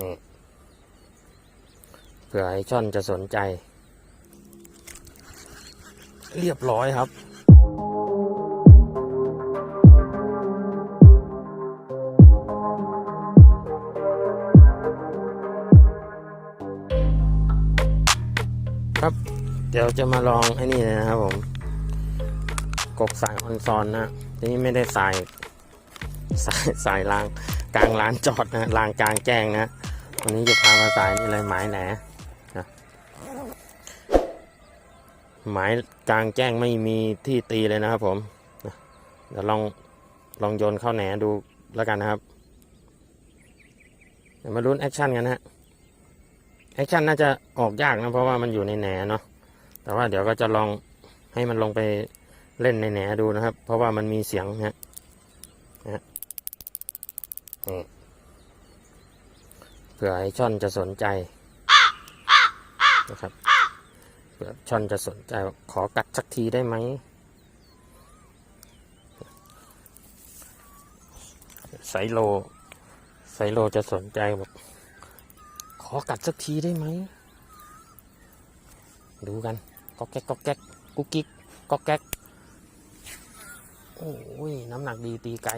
นี่เผื่อไอช่อนจะสนใจ เรียบร้อยครับครับ เดี๋ยวจะมาลองไอ้นี่เลยนะครับผม กบสายออนซอนนะทีนี้ไม่ได้สายสายสายลางกลางลานจอดนะลางกลางแจ้งนะ วันนี้จะพามาสายนี่เลยหมายแหนนะหมายกลางแจ้งไม่มีที่ตีเลยนะครับผมเดี๋ยวลองลองโยนเข้าแหนดูแล้วกันนะครับเดี๋ยวมาลุ้นแอคชั่นกันนะฮะแอคชั่นน่าจะออกยากนะเพราะว่ามันอยู่ในแหนเนาะแต่ว่าเดี๋ยวก็จะลองให้มันลงไปเล่นในแหนดูนะครับ เพราะว่ามันมีเสียงนะฮะนะฮะนี่ ผื่อไอ้ช่อนจะสนใจนะครับเผื่อช่อนจะสนใจขอกัดสักทีได้ไหมไซโลไซโลจะสนใจบอกขอกัดสักทีได้ไหม ดูกันก็แก๊กก็แก๊กกุ๊กกิ๊กก็แก๊กโอ้ยน้ำหนักดีตีไกล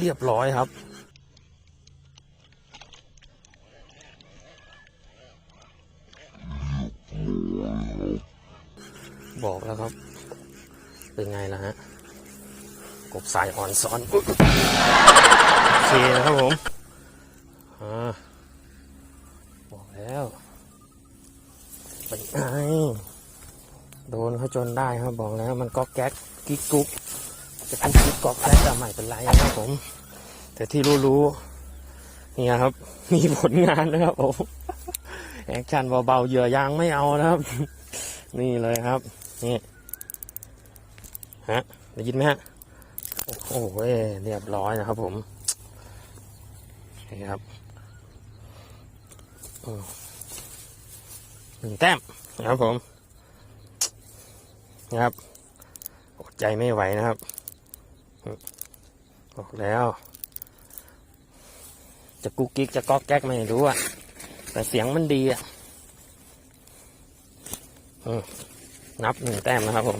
เรียบร้อยครับบอกแล้วครับ เป็นไงล่ะฮะ กบสายอ่อนซ้อนโอเคนะครับผมอบอกแล้ว เป็นไง โดนเขาจนได้ครับ บอกแล้วมันก็แก๊กกิ๊กกุ๊ก จะกุ๊กกิ๊กอกแก๊กแต่ไม่เป็นไรนะครับผม แต่ที่รู้ๆเนี่ยครับ มีผลงานนะครับผมแอคชั่นเบาๆเหยื่อยางไม่เอานะครับ นี่เลยครับ นี่ฮะได้ยินไหมฮะโอ้โหเรียบร้อยนะครับผมนี่ครับหนึ่งแต้มนะครับผมนะครับอดใจไม่ไหวนะครับ ออกแล้ว จะกุ๊กกิ๊กจะก๊อกแก๊กไม่รู้อะแต่เสียงมันดีอะอนับหนึ่งแต้มนะครับผม